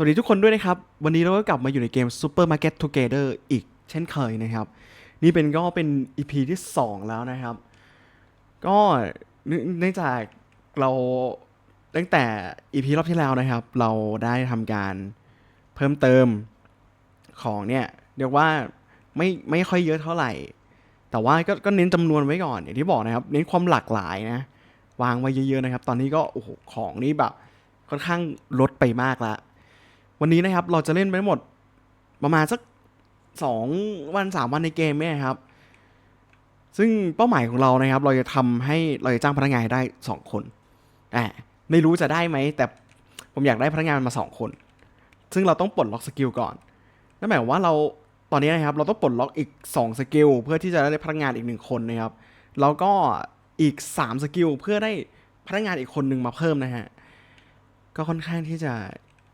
สวัสดีทุกคนด้วยนะครับ วันนี้เราก็กลับมาอยู่ในเกม Supermarket Together อีกเช่นเคยนะครับ นี่เป็นก็เป็น EP ที่ 2 แล้วนะครับ ก็เนื่องจากเราตั้งแต่ EP รอบที่แล้วนะครับ เราได้ทำการเพิ่มเติมของเนี่ย เรียกว่าไม่ไม่ค่อยเยอะเท่าไหร่ แต่ว่าก็ก็เน้นจำนวนไว้ก่อนอย่างที่บอกนะครับ เน้นความหลากหลายนะ วางไว้เยอะๆนะครับ ตอนนี้ก็โอ้โหของนี่แบบค่อนข้างลดไปมากละ วันนี้นะครับเราจะเล่นไปทั้งหมดประมาณสักสองวันสามวันในเกมเนี่ยครับ ซึ่งเป้าหมายของเรานะครับ เราจะทำให้เราจะจ้างพนักงานได้สองคนอ่าไม่รู้จะได้ไหมแต่ผมอยากได้พนักงานมาสองคน ซึ่งเราต้องปลดล็อกสกิลก่อนนั่นหมายว่าเราตอนนี้นะครับ เราต้องปลดล็อกอีก2สกิลเพื่อที่จะได้พนักงานอีกหนึ่งคนนะครับแล้วก็อีก3สกิลเพื่อได้พนักงานอีกคนหนึ่งมาเพิ่มนะฮะก็ค่อนข้างที่จะ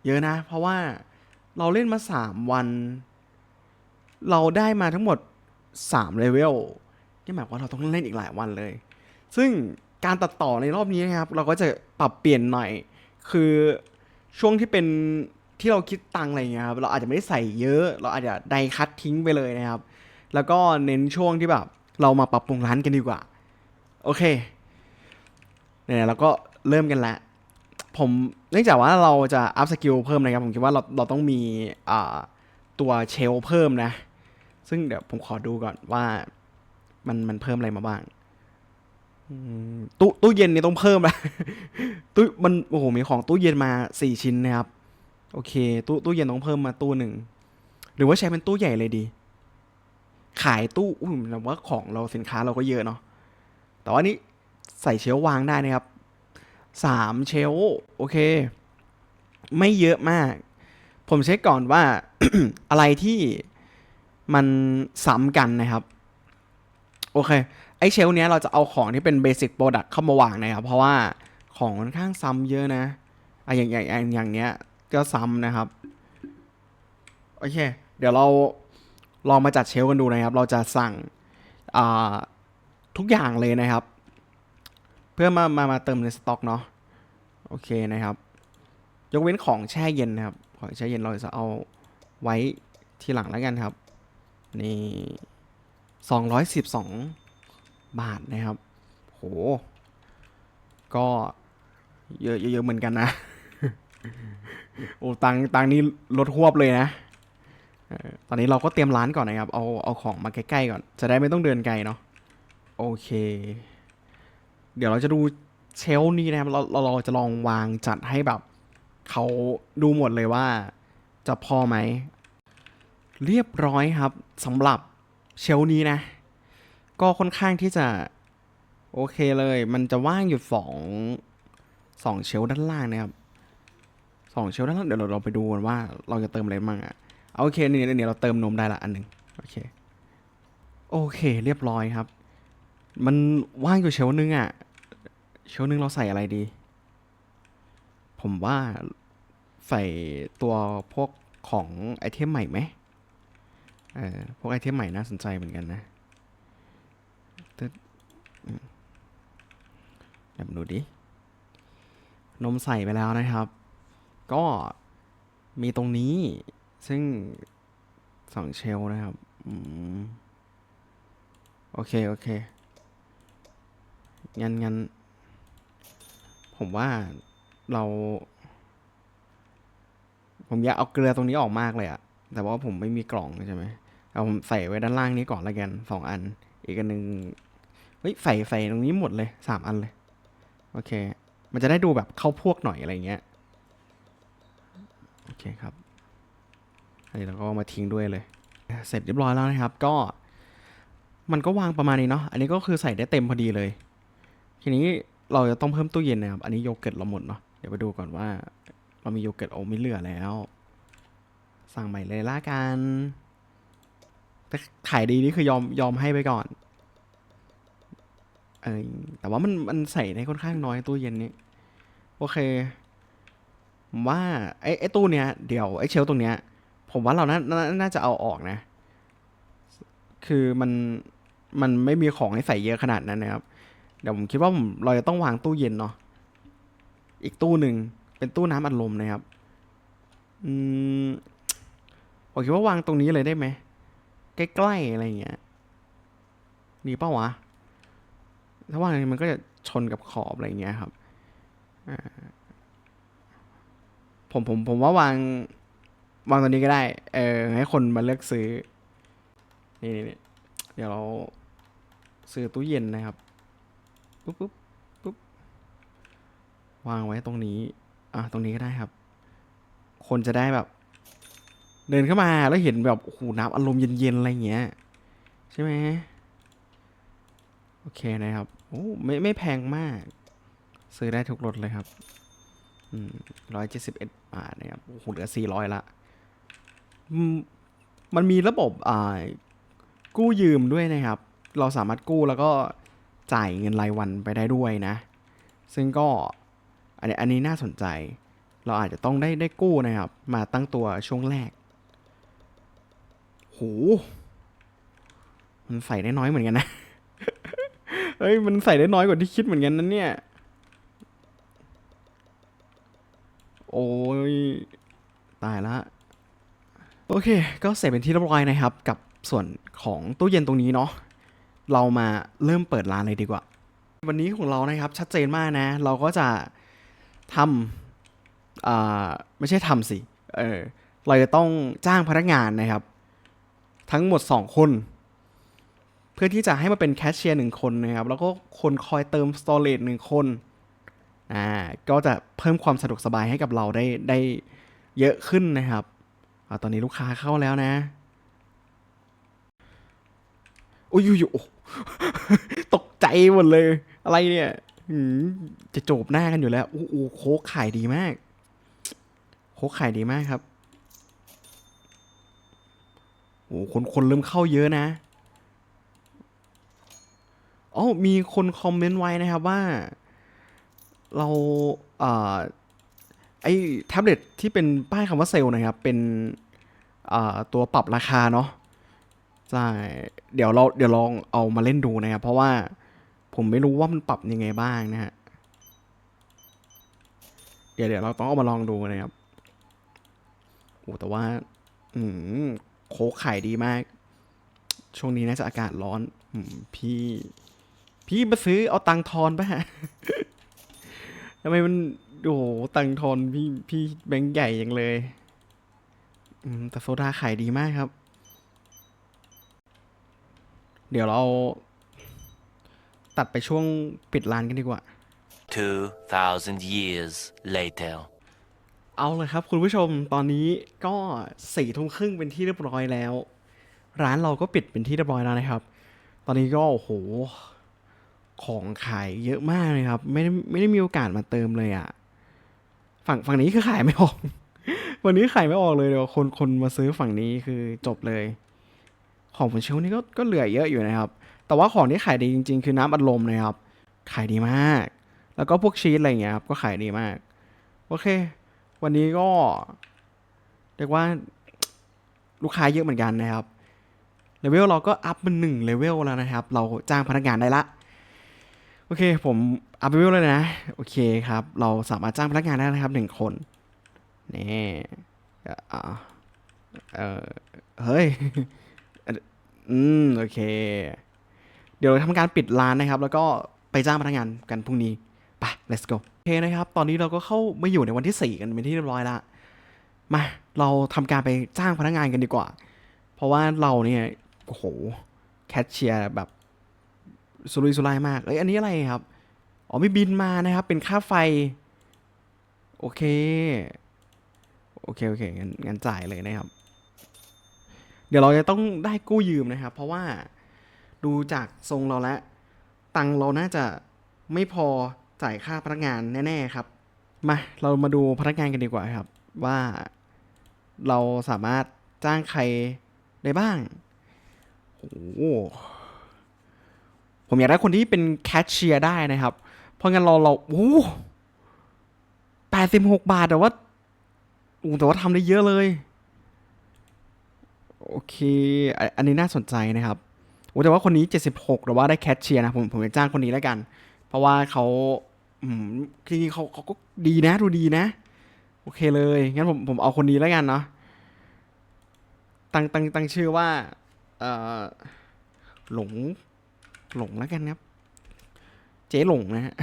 เยอะนะ เพราะว่าเราเล่นมา 3 วัน เราได้มาทั้งหมด3เลเวลนี่หมายความว่าเราต้องเล่นอีกหลายวันเลย ซึ่งการตัดต่อในรอบนี้นะครับ เราก็จะปรับเปลี่ยนหน่อย คือช่วงที่เป็นที่เราคิดตังอะไรเงี้ยครับ เราอาจจะไม่ได้ใส่เยอะ เราอาจจะไดคัดทิ้งไปเลยนะครับ แล้วก็เน้นช่วงที่แบบ เรามาปรับปรุงร้านกันดีกว่า โอเคเนี่ยเราก็เริ่มกันแล้ว ผมเนื่องจากว่าเราจะอัพสกิลเพิ่มนะครับ ผมคิดว่าเราเราต้องมีตัวเชลเพิ่มนะ ซึ่งเดี๋ยวผมขอดูก่อนว่ามันมันเพิ่มอะไรมาบ้างตู้ตู้เย็นนี่ต้องเพิ่มนะตู้มันโอ้โหมีของตู้เย็นมาสี่ชิ้นนะครับ โอเค ตู้ตู้เย็นต้องเพิ่มมาตู้หนึ่งหรือว่าใช้เป็นตู้ใหญ่เลยดี ขายตู้อุ้ยแต่ว่าของเราสินค้าเราก็เยอะเนาะแต่ว่านี้ใส่เชล์วางได้นะครับ สามเชลโอเค ไม่เยอะมาก ผมเช็คก่อนว่า อะไรที่มันซ้ำกันนะครับ โอเค ไอเชลเนี้ยเราจะเอาของที่เป็นเบสิ c โปรดักต์เข้ามาวางนะครับ เพราะว่าของค่อนข้างซ้ำเยอะนะอะอย่างอย่างอย่างอย่างเนี้ยก็ซ้ำนะครับ โอเค เดี๋ยวเราลองมาจัดเชลกันดูนะครับ เราจะสั่งทุกอย่างเลยนะครับ เพื่อมามามาเติมในสต็อกเนาะ โอเคนะครับ ยกเว้นของแช่เย็นนะครับ ของแช่เย็นเราจะเอาไว้ทีหลังแล้วกันครับ นี่สองร้อยสิบสองบาทนะครับ โห ก็เยอะเยอะเหมือนกันนะ โอ้ตังตังนี้ลดหวบเลยนะตอนนี้เราก็เตรียมร้านก่อนนะครับ เอาเอาของมาใกล้ๆก่อน จะได้ไม่ต้องเดินไกลเนาะ โอเค เดี๋ยวเราจะดู เชลนี้นะครับเราเราจะลองวางจัดให้แบบเขาดูหมดเลยว่าจะพอไหม เรียบร้อยครับสำหรับเชลนี้นะ ก็ค่อนข้างที่จะ โอเคเลย มันจะว่างอยู่สองสองเชลด้านล่างนะครับสองเชลด้านล่างเดี๋ยวเราไปดูกันว่าเราจะเติมอะไรบ้างอะเอาโอเคนี่เนี่ยเราเติมนมได้ละอันหนึ่งโอเคโอเค เรียบร้อยครับ มันว่างอยู่เชลนึงอะเชลฟ์นึงเราใส่อะไรดี ผมว่าใส่ตัวพวกของไอเทมใหม่ไหมเออพวกไอเทมใหม่น่าสนใจเหมือนกันนะดอืมเดี๋ยวดูดิ นมใส่ไปแล้วนะครับ ก็มีตรงนี้ซึ่งสองเชลนะครับโอเค โอเค งั้นงั้น ผมว่าเรา ผมอยากเอาเกลือตรงนี้ออกมากเลยอะแต่ว่าผมไม่มีกล่องใช่ไหมเอาผมใส่ไว้ด้านล่างนี้ก่อนละกันสองอัน อีกอันหนึ่งเฮ้ยใส่ใส่ตรงนี้หมดเลยสามอันเลย โอเค มันจะได้ดูแบบเข้าพวกหน่อยอะไรเงี้ยโอเคครับอันนี้เราก็มาทิ้งด้วยเลย เสร็จเรียบร้อยแล้วนะครับ ก็มันก็วางประมาณนี้เนาะอันนี้ก็คือใส่ได้เต็มพอดีเลย ทีนี้ เราจะต้องเพิ่มตู้เย็นนะครับ อันนี้โยเกิร์ตเราหมดเนาะ เดี๋ยวไปดูก่อนว่า เรามีโยเกิร์ตโอไม่เหลือแล้ว สั่งใหม่เลยละกัน แต่ขายดีนี่คือยอมยอมให้ไปก่อน เออแต่ว่ามันมันใส่ได้ค่อนข้างน้อยตู้เย็นนี้ โอเคว่าไอ้ไอ้ตู้เนี้ยเดี๋ยวไอ้เชลตรงเนี้ย ผมว่าเราน่านาน่าจะเอาออกนะ คือมันมันไม่มีของให้ใส่เยอะขนาดนั้นนะครับ เดี๋ยวผมคิดว่าผมเราจะต้องวางตู้เย็นเนาะอีกตู้หนึ่งเป็นตู้น้ำอัดลมนะครับอืมผมคิดว่าวางตรงนี้เลยได้ไหมใกล้ๆอะไรอย่างเงี้ยดีเป่าวะถ้าวางมันก็จะชนกับขอบอะไรอย่างเงี้ยครับผมผมผมว่าวางวางตรงนี้ก็ได้ เออให้คนมาเลือกซื้อ นี่นี่นี่เดี๋ยวเราซื้อตู้เย็นนะครับ ปุ๊บปุ๊บปุ๊บวางไว้ตรงนี้ อะตรงนี้ก็ได้ครับ คนจะได้แบบ เดินเข้ามาแล้วเห็นแบบโอ้โหน้ำอารมณ์เย็นๆอะไรเงี้ย ใช่ไหมโอเคนะครับโอ้ไม่ไม่แพงมาก ซื้อได้ทุกรถเลยครับร้อยเจ็ดสิบเอ็ดบาทนะครับโอ้โหเหลือสี่ร้อยละมมันมีระบบอ่ากู้ยืมด้วยนะครับ เราสามารถกู้แล้วก็ จ่ายเงินรายวันไปได้ด้วยนะ ซึ่งก็อันนี้อันนี้น่าสนใจ เราอาจจะต้องได้ได้กู้นะครับ มาตั้งตัวช่วงแรกโหมันใส่ได้น้อยเหมือนกันนะเฮ้ยมันใส่ได้น้อยกว่าที่คิดเหมือนกันนั้นเนี่ย โอ้ยตายละโอเค ก็เสร็จเป็นที่เรียบร้อยนะครับ กับส่วนของตู้เย็นตรงนี้เนาะ เรามาเริ่มเปิดร้านเลยดีกว่า วันนี้ของเรานะครับชัดเจนมากนะ เราก็จะทำอ่าไม่ใช่ทำสิเออเราจะต้องจ้างพนักงานนะครับ ทั้งหมด 2 คน เพื่อที่จะให้มาเป็นแคชเชียร์หนึ่งคนนะครับ แล้วก็คนคอยเติมสตอเรจหนึ่งคนอ่าก็จะเพิ่มความสะดวกสบายให้กับเราได้ได้เยอะขึ้นนะครับอตอนนี้ลูกค้าเข้าแล้วนะ โอ้ยอยู่โอ้ ตกใจหมดเลย อะไรเนี่ยจะโจบหน้ากันอยู่แล้วโอ้โหโค้กขายดีมาก โค้กขายดีมากครับโอ้คนคนเริ่มเข้าเยอะนะอ๋อมีคนคอมเมนต์ไว้นะครับว่า เราเอ่อไอแท็บเล็ตที่เป็นป้ายคำว่าเซลล์นะครับ เป็นอ่าตัวปรับราคาเนาะ ใช่ เดี๋ยวเราเดี๋ยวลองเอามาเล่นดูนะครับ เพราะว่าผมไม่รู้ว่ามันปรับยังไงบ้างนะฮะ เดี๋ยวเดี๋ยวเราต้องเอามาลองดูนะครับ โอ้แต่ว่า อืมโค้กขายดีมาก ช่วงนี้น่าจะอากาศร้อน อืมพี่ พี่มาซื้อเอาตังทอนป่ะทำไมมันโอ้โหตังทอนพี่พี่แบงค์ใหญ่อย่างเลย อืมแต่โซดาขายดีมากครับ เดี๋ยวเราตัดไปช่วงปิดร้านกันดีกว่า 2,000 years later. เอาเลยครับคุณผู้ชมตอนนี้ก็สี่ทุ่มครึ่งเป็นที่เรียบร้อยแล้ว ร้านเราก็ปิดเป็นที่เรียบร้อยแล้วนะครับ ตอนนี้ก็โอ้โหของขายเยอะมากเลยครับ ไม่ได้ไม่ได้มีโอกาสมาเติมเลยอะ่ะฝั่งฝั่งนี้คือขายไม่ออก วันนี้ขายไม่ออกเลยเดี๋ยวคนคนมาซื้อฝั่งนี้คือจบเลย ของบนเชลฟ์นี่ก็ก็เหลือเยอะอยู่นะครับ แต่ว่าของที่ขายดีจริง ๆ คือน้ำอัดลมนะครับ ขายดีมาก แล้วก็พวกชีสอะไรอย่างเงี้ยครับก็ขายดีมาก โอเค วันนี้ก็เรียกว่าลูกค้าเยอะเหมือนกันนะครับเลเวลเราก็อัพเป็นหนึ่งเลเวลแล้วนะครับ เราจ้างพนักงานได้ละ โอเค ผมอัพเลเวลเลยนะ โอเคครับ เราสามารถจ้างพนักงานได้นะครับหนึ่งคน นี่เออเฮ้ย อืม โอเค เดี๋ยวทำการปิดร้านนะครับ แล้วก็ไปจ้างพนักงานกันพรุ่งนี้ ไป let's go โอเคนะครับ ตอนนี้เราก็เข้ามาอยู่ในวันที่ 4 กันเป็นที่เรียบร้อยละมา เราทำการไปจ้างพนักงานกันดีกว่า เพราะว่าเราเนี่ย โอ้โห แคชเชียร์แบบสุรุ่ยสุร่ายมาก เอ้ย อันนี้อะไรครับ อ๋อมีบินมานะครับ เป็นค่าไฟ โอเค โอเค โอเค งั้นงั้นจ่ายเลยนะครับ ดี๋ยวเราจะต้องได้กู้ยืมนะครับ เพราะว่าดูจากทรงเราแล้วตังเราน่าจะไม่พอจ่ายค่าพนักงานแน่ๆครับ มาเรามาดูพนักงานกันดีกว่าครับ ว่าเราสามารถจ้างใครได้บ้างโอ้โหผมอยากได้คนที่เป็นแคชเชียร์ได้นะครับ เพราะงั้นเราเราโอ้แปดสิบหกบาทแต่ว่าโอ้แต่ว่าทำได้เยอะเลย โอเค อันนนี้น่าสนใจนะครับโอ้แต่ว่าคนนี้ 76หรือว่าได้แคชเชียร์นะผมผมจะจ้างคนนี้แล้วกัน เพราะว่าเขาอืมจริงๆเขาเขาก็ดีนะดูดีนะ โอเคเลย งั้นผมผมเอาคนนี้แล้วกันเนาะตั้งตั้งตั้งชื่อว่าเอ่อหลงหลงแล้วกันครับ เจ๊หลงนะฮะ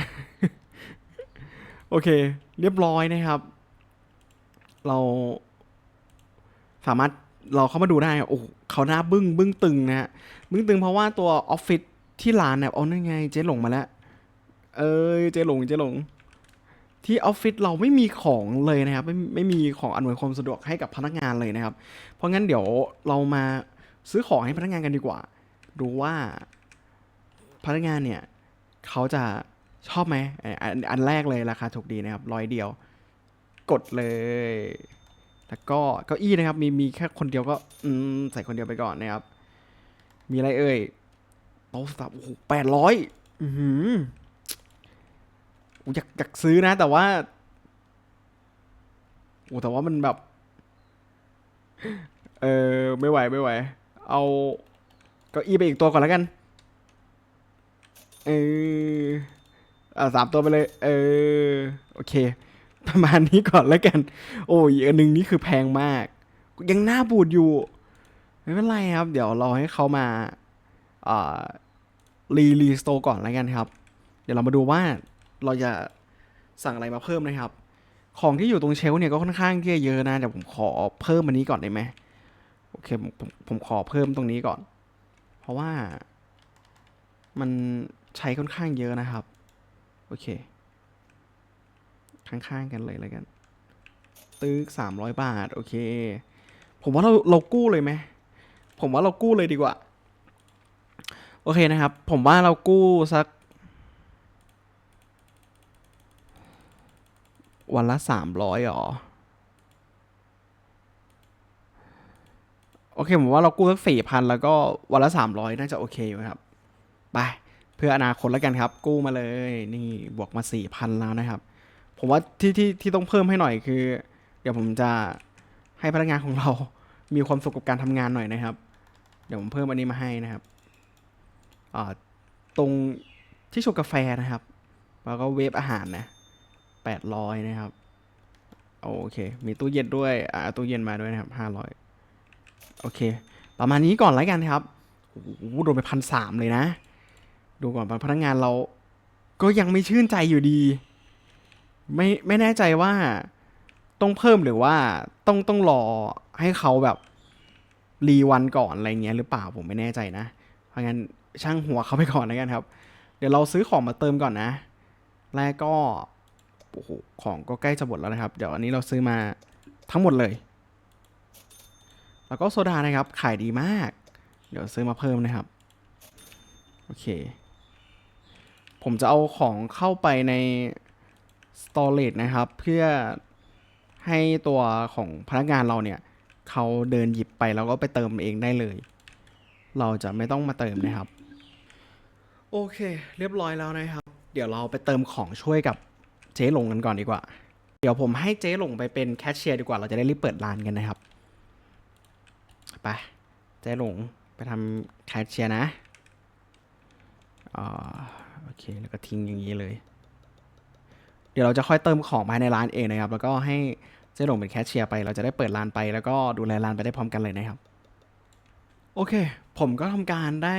โอเค เรียบร้อยนะครับ เราสามารถ เราเข้ามาดูได้โอ้เขาหน้าบึ้งบึ้งตึงนะฮะบึ้งตึงเพราะว่าตัวออฟฟิศที่ร้านเนี่ยเอานั่นไงเจ๊หลงมาแล้ว เอ้ยเจ๊หลงเจ๊หลง ที่ออฟฟิศเราไม่มีของเลยนะครับ ไม่ไม่มีของอำนวยความสะดวกให้กับพนักงานเลยนะครับ เพราะงั้นเดี๋ยวเรามาซื้อของให้พนักงานกันดีกว่า ดูว่าพนักงานเนี่ยเขาจะชอบไหมอันอันแรกเลยราคาถูกดีนะครับร้อยเดียว กดเลย แล้วก็เก้าอี้นะครับ มีมีแค่คนเดียวก็อืมใส่คนเดียวไปก่อนนะครับ มีอะไรเอ่ยโต๊ะสตับโอ้โหแปดร้อยอือหืออยากอยากซื้อนะ แต่ว่าโอ้แต่ว่ามันแบบ เออไม่ไหวไม่ไหว เอาเก้าอี้ไปอีกตัวก่อนแล้วกันเอออ่าสามตัวไปเลย เออ โอเค ประมาณนี้ก่อนแล้วกัน โอ้ยอีกอันหนึงนี่คือแพงมาก ยังหน้าบูดอยู่ ไม่เป็นไรครับ เดี๋ยวราให้เขามาอ่ารีรีสโตรก่อนแล้วกันครับ เดี๋ยวเรามาดูว่าเราจะสั่งอะไรมาเพิ่มนะครับ ของที่อยู่ตรงเชลฟ์เนี่ยก็ค่อนข้างที่จะเยอะนะเดี๋ยวผมขอเพิ่มอันนี้ก่อนได้ไหมโอเคผมผมขอเพิ่มตรงนี้ก่อน เพราะว่ามันใช้ค่อนข้างเยอะนะครับ โอเค ข้างๆกันเลยแล้วกัน ตึกสามร้อยบาท โอเค ผมว่าเราเรากู้เลยไหม ผมว่าเรากู้เลยดีกว่า โอเคนะครับ ผมว่าเรากู้สัก วันละสามร้อยหรอ โอเค ผมว่าเรากู้สักสี่พันแล้วก็วันละสามร้อยน่าจะโอเคอยู่ครับ ไปเพื่ออนาคตแล้วกันครับ กู้มาเลย นี่บวกมาสี่พันแล้วนะครับ ผมว่าที่ที่ที่ต้องเพิ่มให้หน่อยคือ เดี๋ยวผมจะให้พนักงานของเรา มีความสุขกับการทำงานหน่อยนะครับ เดี๋ยวผมเพิ่มอันนี้มาให้นะครับอ่าตรงที่ชงกาแฟนะครับ แล้วก็เวฟอาหารนะแปดร้อยนะครับโอเค มีตู้เย็นด้วย อ่า ตู้เย็นมาด้วยนะครับห้าร้อยโอเค ประมาณนี้ก่อนแล้วกันครับโอ้โหโดนไปพันสามเลยนะ ดูก่อนพนักงานเรา ก็ยังไม่ชื่นใจอยู่ดี ไม่ไม่แน่ใจว่าต้องเพิ่มหรือว่าต้องต้องรอให้เขาแบบรีวันก่อนอะไรเงี้ยหรือเปล่าผมไม่แน่ใจนะ เพราะงั้นช่างหัวเขาไปก่อนแล้วกันครับ เดี๋ยวเราซื้อของมาเติมก่อนนะ แรกก็โอ้โหของก็ใกล้จะหมดแล้วนะครับ เดี๋ยวอันนี้เราซื้อมาทั้งหมดเลย แล้วก็โซดานะครับ ขายดีมาก เดี๋ยวซื้อมาเพิ่มนะครับ โอเค ผมจะเอาของเข้าไปใน storage นะครับ เพื่อให้ตัวของพนักงานเราเนี่ยเขาเดินหยิบไปแล้วก็ไปเติมเองได้เลย เราจะไม่ต้องมาเติมนะครับ โอเค เรียบร้อยแล้วนะครับ เดี๋ยวเราไปเติมของช่วยกับเจ๊หลงกันก่อนดีกว่า เดี๋ยวผมให้เจ๊หลงไปเป็นแคชเชียร์ดีกว่าเราจะได้รีบเปิดร้านกันนะครับไปเจ๊หลงไปทำแคชเชียร์นะอ่าโอเคแล้วก็ทิ้งอย่างนี้เลย เดี๋ยวเราจะค่อยเติมของภายในร้านเองนะครับ แล้วก็ให้เจ๊หลงเป็นแคชเชียร์ไป เราจะได้เปิดร้านไป แล้วก็ดูแลร้านไปได้พร้อมกันเลยนะครับ โอเค ผมก็ทำการได้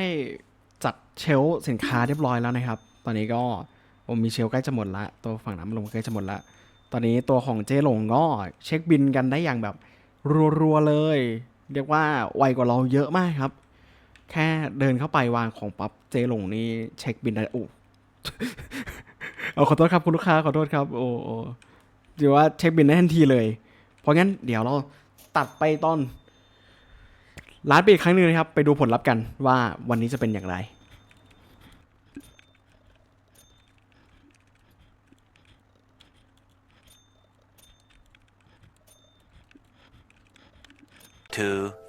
จัดเชลสินค้าเรียบร้อยแล้วนะครับ ตอนนี้ก็ผมมีเชลใกล้จะหมดละ ตัวฝั่งน้ำลงใกล้จะหมดละ ตอนนี้ตัวของเจ๊หลงก็เช็คบินกันได้อย่างแบบรัวๆเลย เรียกว่าไวกว่าเราเยอะมากครับ แค่เดินเข้าไปวางของปั๊บเจ๊หลงนี่เช็คบินได้โอ้ เอาขอโทษครับคุณลูกค้าขอโทษครับ โอ้โอ้เดี๋ยวว่าเช็คบินได้ทันทีเลย เพราะงั้นเดี๋ยวเราตัดไปตอนร้านปิดอีกครั้งหนึ่งนะครับ ไปดูผลลัพธ์กันว่าวันนี้จะเป็นอย่างไร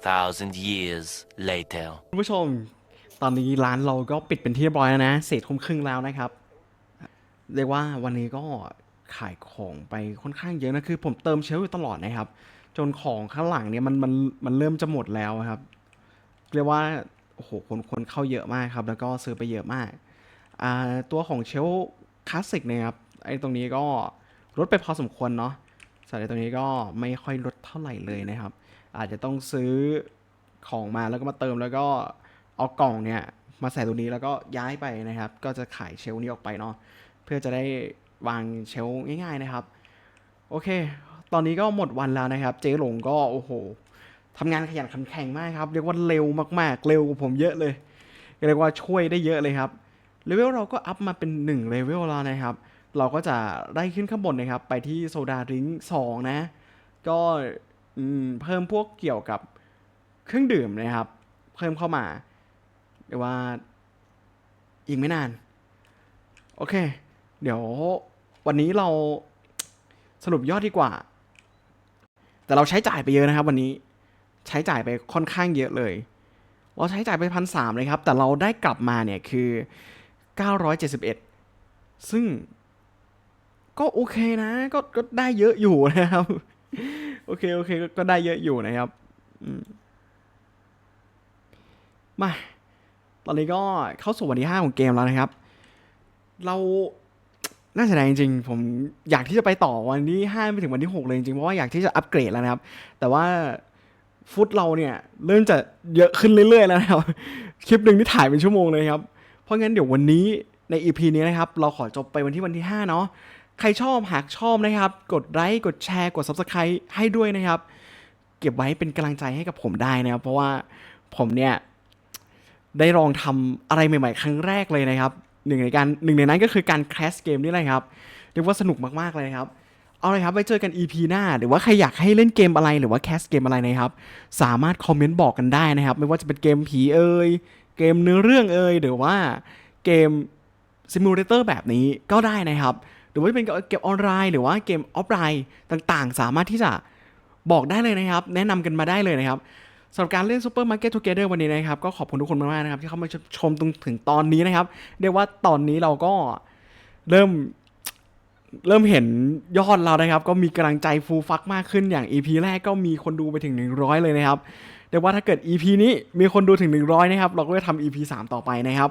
2,000 years later. คุณผู้ชม ตอนนี้ร้านเราก็ปิดเป็นที่เรียบร้อยแล้วนะเศษทุ่มครึ่งแล้วนะครับ เรียกว่าวันนี้ก็ขายของไปค่อนข้างเยอะนะคือผมเติมเชลฟ์อยู่ตลอดนะครับ จนของข้างหลังเนี่ยมันมันมันเริ่มจะหมดแล้วครับ เรียกว่าโอ้โหคนคนเข้าเยอะมากครับ แล้วก็ซื้อไปเยอะมากอ่าตัวของเชลฟ์คลาสสิกนี่ยครับไอ้ตรงนี้ก็ลดไปพอสมควรเนาะสส่วนในตรงนี้ก็ไม่ค่อยลดเท่าไหร่เลยนะครับ อาจจะต้องซื้อของมาแล้วก็มาเติมแล้วก็เอากล่องเนี่ยมาใส่ตรงนี้แล้วก็ย้ายไปนะครับ ก็จะขายเชลฟ์นี้ออกไปเนาะ เพื่อจะได้วางเชลง่ายๆนะครับ โอเค ตอนนี้ก็หมดวันแล้วนะครับ เจ๊หลงก็โอ้โหทำงานขยันขันแข็งมากครับ เรียกว่าเร็วมากๆ เร็วกว่าผมเยอะเลย เรียกว่าช่วยได้เยอะเลยครับเลเวลเราก็อัพมาเป็น1เลเวลแล้วนะครับ เราก็จะได้ขึ้นข้างบนนะครับ ไปที่โซดาริงสองนะ ก็เพิ่มพวกเกี่ยวกับเครื่องดื่มนะครับ เพิ่มเข้ามาเรียกว่าอีกไม่นาน โอเค เดี๋ยววันนี้เราสรุปยอดดีกว่า แต่เราใช้จ่ายไปเยอะนะครับ วันนี้ใช้จ่ายไปค่อนข้างเยอะเลย เราใช้จ่ายไปพันสามเลยครับ แต่เราได้กลับมาเนี่ยคือ 971 ซึ่งก็โอเคนะก็ก็ได้เยอะอยู่นะครับ โอเคโอเคก็ได้เยอะอยู่นะครับมมาตอนนี้ก็เข้าสู่วันที่ 5 ของเกมแล้วนะครับ เรา น่าเสียดายจริงๆ ผมอยากที่จะไปต่อวันที่5ไปถึงวันที่ 6 เลยจริงๆ เพราะว่าอยากที่จะอัปเกรดแล้วนะครับ แต่ว่าฟุตเราเนี่ยเริ่มจะเยอะขึ้นเรื่อยๆ แล้วนะครับ คลิปหนึ่งที่ถ่ายเป็นชั่วโมงเลยครับ เพราะงั้นเดี๋ยววันนี้ใน EP นี้นะครับ เราขอจบไปวันที่วันที่ 5 เนาะ ใครชอบหากชอบนะครับ กดไลค์ กดแชร์ กด Subscribe ให้ด้วยนะครับ เก็บไว้เป็นกำลังใจให้กับผมได้นะครับ เพราะว่าผมเนี่ยได้ลองทำอะไรใหม่ ๆ ครั้งแรกเลยนะครับ หนึ่งในการหนึ่งในนั้นก็คือการแคสเกมนี่แหละครับเรียกว่าสนุกมากๆเลยครับเอาเลยครับไว้เจอกัน EP หน้า หรือว่าใครอยากให้เล่นเกมอะไรหรือว่าแคสเกมอะไรนะครับ สามารถคอมเมนต์บอกกันได้นะครับ ไม่ว่าจะเป็นเกมผีเอ่ยเกมเนื้อเรื่องเอ่ยหรือว่าเกมซิมูเลเตอร์แบบนี้ก็ได้นะครับ หรือว่าจะเป็นเกมออนไลน์ หรือว่าเกมออฟไลน์ต่างๆ สามารถที่จะบอกได้เลยนะครับ แนะนำกันมาได้เลยนะครับ สำหรับการเล่น Super Market Together วันนี้นะครับ ก็ขอบคุณทุกคนมากๆนะครับ ที่เข้ามาชมตรงถึงตอนนี้นะครับเรียกว่าตอนนี้เราก็เริ่มเริ่มเห็นยอดเรานะครับ ก็มีกำลังใจฟูลฟักมากขึ้นอย่าง EP แรกก็มีคนดูไปถึง 100 เลยนะครับเรียกว่าถ้าเกิด EP นี้มีคนดูถึง 100 นะครับ เราก็จะทำ EP 3 ต่อไปนะครับ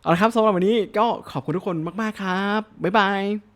เอาละครับสำหรับวันนี้ก็ขอบคุณทุกคนมาก ๆ ครับ บ๊ายบาย